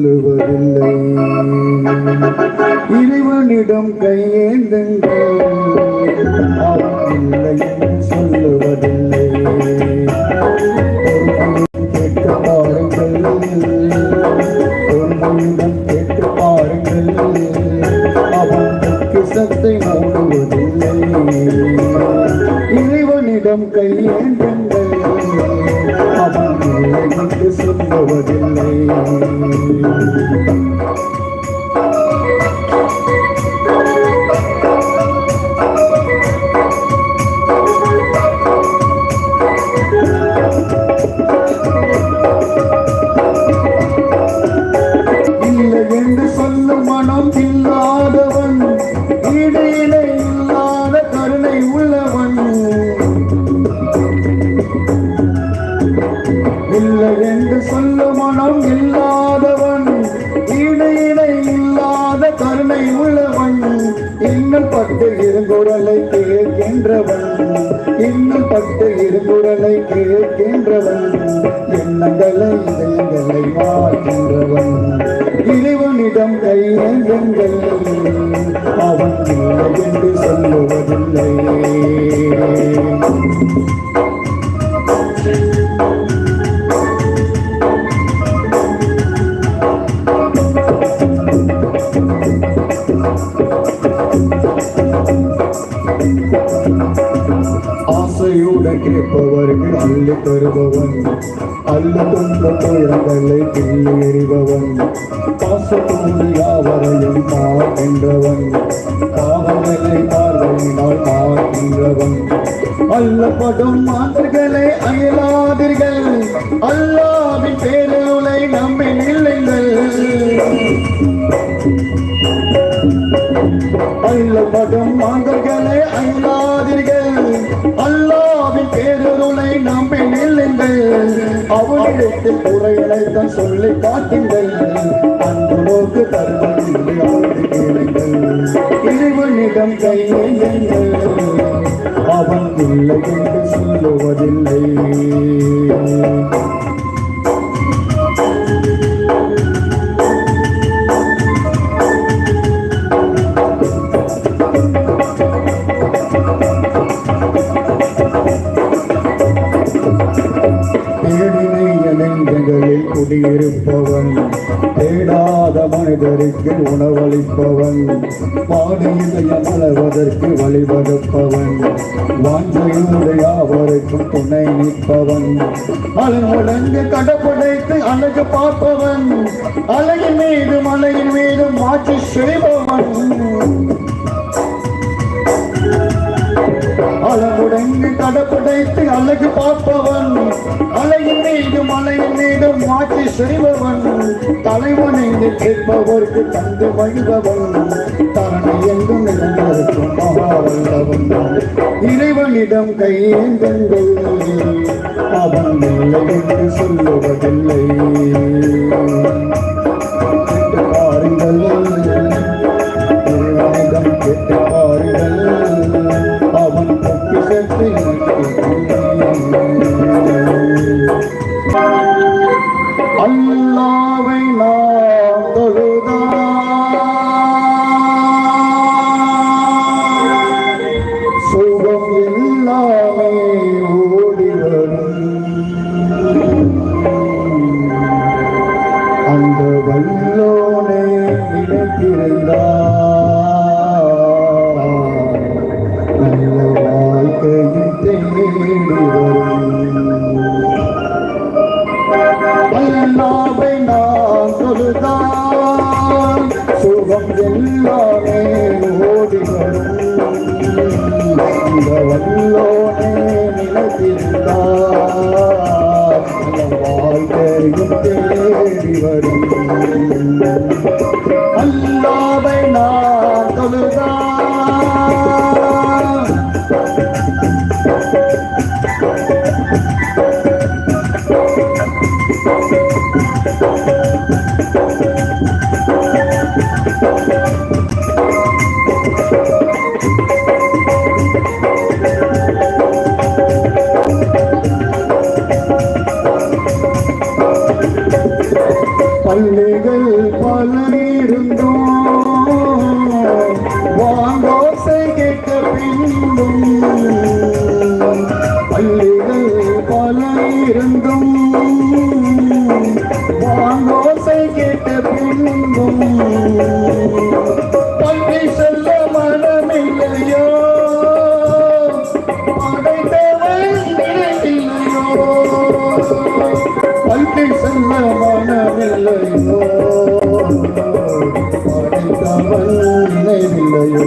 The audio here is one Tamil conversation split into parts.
சொல்லுவதில்லை. இறைவனிடம் கையேந்துங்கள். இல்லை சொல்லுவதில்லை பொறுமையுடன் கேட்டு பாருங்கள் பொறுமையுடன் கேட்டு பாருங்கள் அவனுக்கு சத்தை மூடுவதில்லை இறைவனிடம் கையேந்துங்கள். அவன் இல்லை என்று சொல்லுவதில்லை இல்லை என்று சொல்ல மனம் இல்லாதவன் ஈடு இணை இல்லாத கருணை உள்ளவன். இன்னும் பட்டு இருங்குரலை கேட்கின்றவன். இன்னும் பட்டு இருங்குரலை கேட்கின்றவன். எண்ணங்களை இதயங்களை மாற்றுகின்றவன். இறைவனிடம் கையெழுங்கள் அவன் இல்லை என்று சொல்லுவதில்லை. கேட்பவர்கள் அள்ளி தருபவன். அல்ல துன்ப துயரங்களை கிள்ளி எறிபவன். பாசத்தோடு யாவரையும் பார்க்கின்றவன். பாவங்களை பார்வையினால் பார்க்கின்றவன். அல்லப்படும் மாந்தர்களை அயலாதீர்கள் அல்லாவின் பேருளை நம்பி நில்லுங்கள் அள்ளப்படும் மாந்தர்களை அயலாதீர்கள் அவரிடத்தில் குறைகளைத்தான் சொல்லி காட்டுங்கள் அன்பு நோக்கு தருவதில்லை ஆழ்ந்து கேளுங்கள் இறைவனிடம் கையெழுங்கள் அவன் இல்லை குடியிருப்பவன் தேடாத மனிதருக்கு உணவளிப்பவன் பாடு இதயம் வழிவகுப்பவன் வாஞ்சையோடு யாவருக்கும் துணை நிற்பவன். அலமுடங்கு கடப்படைத்து அழகு பார்ப்பவன் அலையின் மீது மலையின் மீது மாற்றி செய்பவன். அளவுடங்கு கடப்படைத்து அழகு பார்ப்பவன். அலையின் மீது மலையின் மீது மாற்றி செய்பவன் தலைவன் என்று கேட்பவர்க்கு தந்து வழிபவன். தரணை எங்கும் நிறைந்திருக்கும் மகாவல்லவன். இறைவனிடம் கையேந்தங்கள் அவன் இல்லை என்று சொல்லுவதில்லை. இந்த வல்லோனே நிலத்திருந்தார். வாழ்க்கையும் தேடி வரும். அல்லாவை நான் தொழுதான் பள்ளிகள் பள்ளி படைத்தவன் நினைவில்லையோ?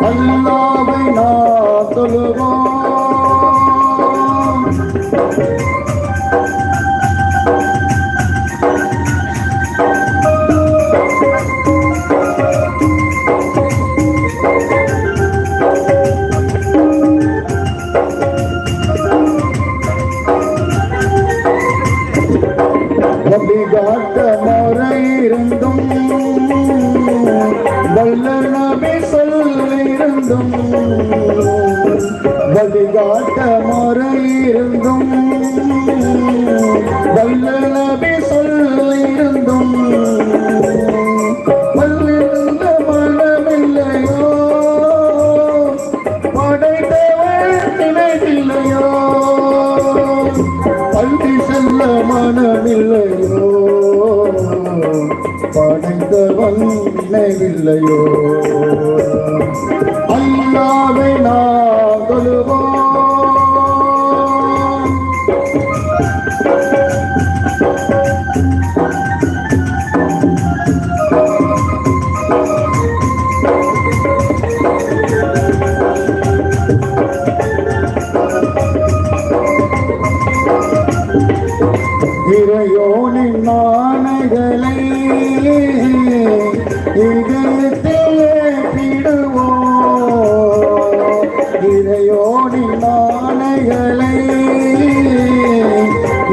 அல்லாவை நான் சொல்லுவோம். வல்ல நபி சொல்லிருந்தும் பண்ணவில்லையோ நினைவில்லையோ அல்லாவை நான் சொல்லுவோம் இறையோனின் நான்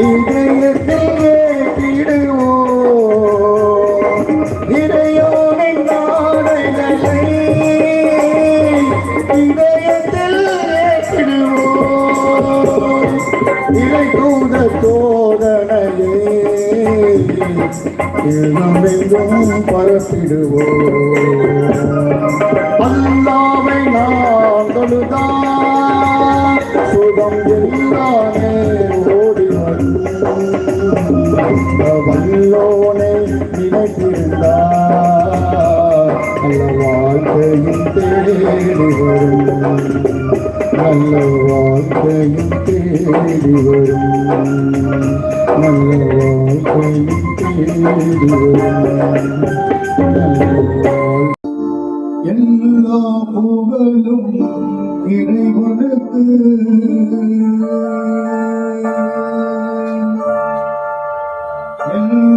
இதயத்திலே பிடுவோம் இறையோனின் நாணைகளை இதயத்தில் ஏற்றிடுவோம் இறை தூத தோதனையே இளமெங்கும் பரப்பிடுவோம். அல்லா வல்லோனை நினைத்திருந்தார். நல்ல வாழ்க்கையும் தேடி வரும். நல்ல வாழ்க்கையும் தேடி வரும். நல்ல வாழ்க்கையும் தேடி வரும். எல்லா புகழும் இறைவனுக்கு.